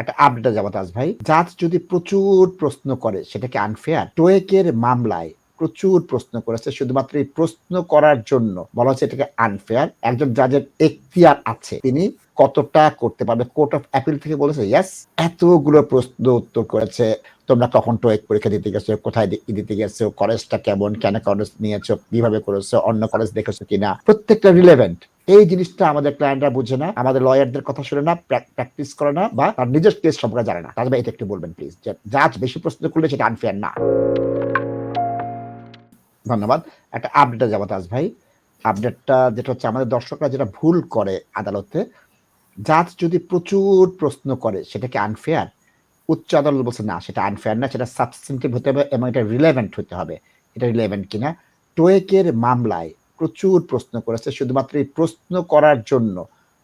একটা আপডেটে যাব, তাজ ভাই। জাজ যদি প্রচুর প্রশ্ন করে, সেটাকে আনফেয়ার টোয়েকের মামলায় প্রচুর প্রশ্ন করেছে, শুধুমাত্র এই প্রশ্ন করার জন্য বলা হচ্ছে এটাকে আনফেয়ার একজন জাজের এখতিয়ার আছে, তিনি কতটা করতে পারবে? কোর্ট অফ অ্যাপিল থেকে বলেছে ইয়াস এতগুলো প্রশ্ন উত্তর করেছে। তোমরা কখন টোয়েক পরীক্ষা দিতে গেছো? কোথায় দিতে গেছো? কলেজটা কেমন? কেন কলেজ নিয়েছো? কীভাবে করেছ? অন্য কলেজ দেখেছ কিনা? প্রত্যেকটা রিলেভেন্ট এই জিনিসটা আমাদের ক্লায়েন্টরা বুঝে না, আমাদের লয়ারদের কথা শুনে না প্র্যাকটিস করে না, বা তার নিজের কেস সম্পর্কে জানে না। তাহলে এটা একটু বলবেন প্লিজ যে জাজ বেশি প্রশ্ন করলে সেটা আনফেয়ার না। ধন্যবাদ। একটা আপডেটে যাব তাজ ভাই। আপডেটটা যেটা হচ্ছে, আমাদের দর্শকরা যেটা ভুল করে আদালতে জাজ যদি প্রচুর প্রশ্ন করে সেটাকে আনফেয়ার উচ্চ আদালত বলছে না, সেটা আনফেয়ার না, সেটা সাবস্টেন্টিভ হতে হবে এবং এটা রিলেভেন্ট হতে হবে। এটা রিলেভেন্ট কিনা? টোয়েকের মামলায় প্রচুর প্রশ্ন করেছে, শুধুমাত্র এই প্রশ্ন করার জন্য।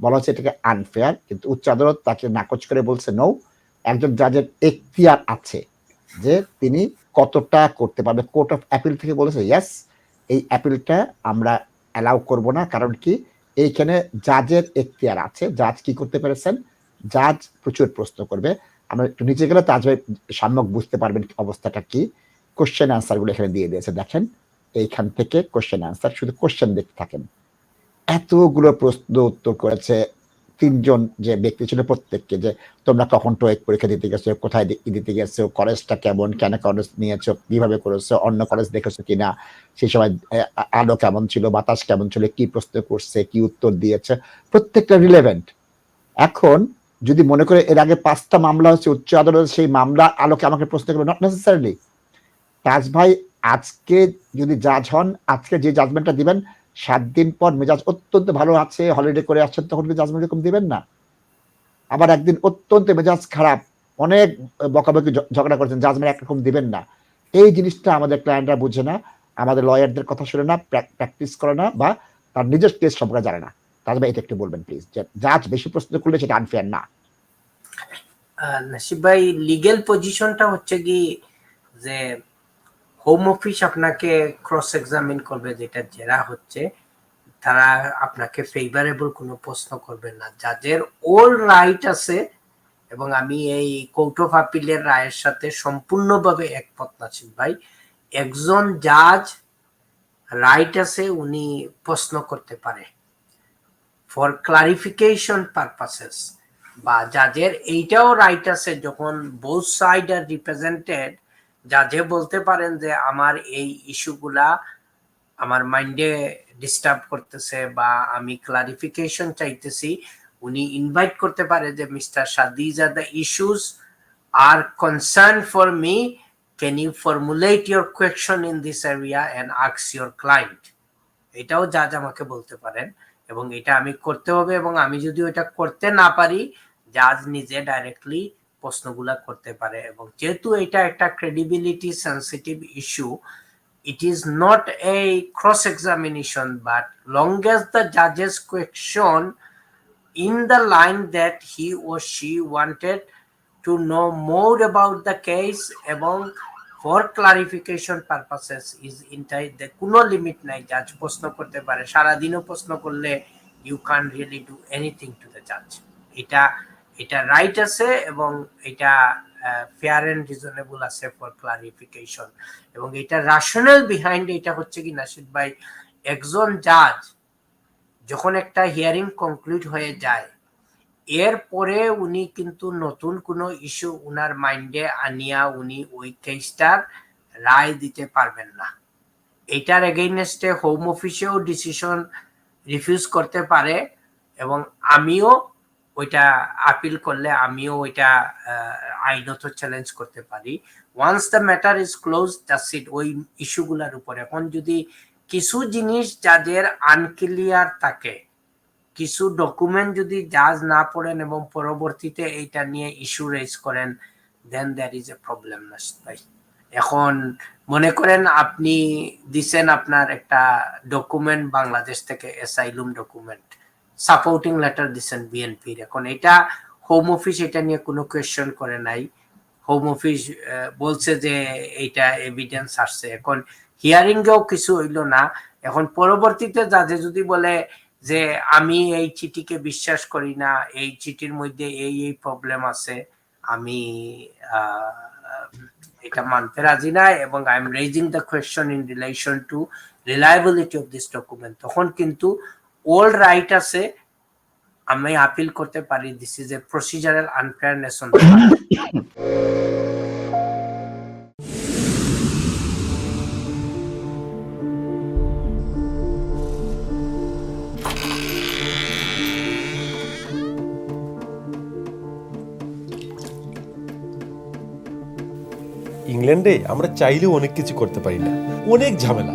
বলা হচ্ছে এটাকে আনফেয়ার কিন্তু উচ্চ আদালত তাকে নাকচ করে বলছে নৌ একজন জাজের এখতিয়ার আছে যে তিনি কতটা করতে পারবে। কোর্ট অফ অ্যাপিল থেকে বলেছে ইয়াস এই অ্যাপিলটা আমরা অ্যালাউ করব না, কারণ কি এইখানে জাজের এখতিয়ার আছে। জাজ কি করতে পেরেছেন? জাজ প্রচুর প্রশ্ন করবে। আমরা একটু নিচে গেলে তাজ ভাই সাম্যক বুঝতে পারবেন অবস্থাটা কি। কোশ্চেন আনসারগুলো এখানে দিয়ে দিয়েছে, দেখেন। এইখান থেকে কোশ্চেন আনসার শুধু কোশ্চেন দেখতে থাকেন। এতগুলো প্রশ্ন উত্তর করেছে তিনজন যে ব্যক্তি ছিল প্রত্যেককে যে, তোমরা কখন টোয়েক পরীক্ষা দিতে গেছো? কোথায় দিতে গেছো? কলেজটা কেমন? কেন কলেজ নিয়েছো? কীভাবে করেছ? অন্য কলেজ দেখেছ কিনা? সেই সময় আলো কেমন ছিল? বাতাস কেমন ছিল? কি প্রশ্ন করছে? কি উত্তর দিয়েছে? প্রত্যেকটা রিলেভেন্ট এখন যদি মনে করে এর আগে পাঁচটা মামলা হচ্ছে উচ্চ আদালত সেই মামলা আলোকে আমাকে প্রশ্ন করবে নট নেসেসারিলি তাজ ভাই আজকে যদি জাজ হন, আজকে যে জাজমেন্টটা দিবেন, সাত দিন পর মেজাজ অত্যন্ত ভালো আছে হলিডে করে আসছেন, তখন কি জাজমেন্ট এরকম দিবেন না? আবার একদিন অত্যন্ত মেজাজ খারাপ, অনেক বকাবকি ঝগড়া করছেন জাজমেন্ট একরকম দিবেন না। এই জিনিসটা আমাদের ক্লায়েন্টরা বুঝে না, আমাদের লয়ারদের কথা শুনে না প্র্যাকটিস করে না, বা তার নিজের কেস সম্পর্কে জানে না। ভাই এটা একটু বলবেন প্লিজ জাজ বেশি প্রশ্ন করলে সেটা আনফেয়ার না। নাসিব ভাই লিগেল পজিশনটা হচ্ছে কি যে হোম অফিস আপনাকে ক্রস এক্সামিন করবে যেটা জেরা হচ্ছে, তারা আপনাকে ফেভারেবল কোনো প্রশ্ন করবে না। যাদের ওল রাইট আছে, এবং আমি এই কোর্ট অফ আপিলের রায়ের সাথে সম্পূর্ণভাবে একমত নাসিব ভাই, একজন জাজ রাইট আছে, উনি প্রশ্ন করতে পারে। ফর ক্লারিফিকেশন পারপাসেস বা যাদের এইটাও রাইট আছে, যখন বোথ সাইড আর রিপ্রেজেন্টেড জাজে বলতে পারেন যে আমার এই ইস্যুগুলা আমার মাইন্ডে ডিস্টার্ব করতেছে বা আমি ক্লারিফিকেশন চাইতেছি, উনি ইনভাইট করতে পারে যে, mister Shah these are the issues are concern for me can you formulate your question in this area and আক্স your client এটাও জাজ আমাকে বলতে পারেন এবং এটা আমি করতে হবে এবং আমি যদি ওটা করতে না পারি জাজ নিজে ডাইরেক্টলি প্রশ্নগুলা করতে পারে এবং যেহেতু এটা একটা credibility sensitive issue it is not a cross examination but long as the judge's question in the line that he or she wanted to know more about the case এবং for clarification purposes is entire কোনো limit নাই জাজ প্রশ্ন করতে পারে সারাদিনও প্রশ্ন করলে you can really do anything to the জাজ এটা এটা রাইট আছে এবং এটা ফেয়ার এন্ড রিজনেবল আছে ফর ক্লারিফিকেশন এবং এটা রাশনাল বিহাইন্ড এটা হচ্ছে কি নাসিদ ভাই, একজন জাজ যখন একটা হিয়ারিং কনক্লুড হয়ে যায় এরপরে উনি কিন্তু নতুন কোনো ইস্যু উনার মাইন্ডে আনিয়া উনি ওই কেসটার রায় দিতে পারবেন না। এটার এগেইনস্টে হোম অফিসেও ডিসিশন রিফিউজ করতে পারে এবং আমিও ওইটা আপিল করলে আমিও ওইটা আইনত চ্যালেঞ্জ করতে পারি। Once the matter is close that's it ওই ইস্যুগুলোর উপর। এখন যদি কিছু জিনিস যাদের আনক্লিয়ার থাকে, কিছু ডকুমেন্ট যদি জাজ না পড়েন এবং পরবর্তীতে এইটা নিয়ে ইস্যু রেজ করেন then there is a problem না ভাই। এখন মনে করেন আপনি দিছেন আপনার একটা ডকুমেন্ট বাংলাদেশ থেকে অ্যাসাইলুম ডকুমেন্ট সাপোর্টিং লেটার দিছেন বিএনপির এখন এটা হোম অফিস এটা নিয়ে কোনো কোয়েশ্চেন করে নাই। হোম অফিস বলছে যে এইটা এভিডেন্স আসছে। এখন হিয়ারিং এও কিছু হইল না। এখন পরবর্তীতে যাতে যদি বলে যে আমি এই চিঠিকে বিশ্বাস করি না, এই চিঠির মধ্যে এই এই প্রবলেম আছে, আমি এটা মানতে রাজি না এবং I am raising the question in relation to reliability of this document তখন কিন্তু ওল্ড রাইট আছে, আমি আপিল করতে পারি this is a procedural unfairness on ইংল্যান্ডে আমরা চাইলেও অনেক কিছু করতে পারি না। অনেক ঝামেলা।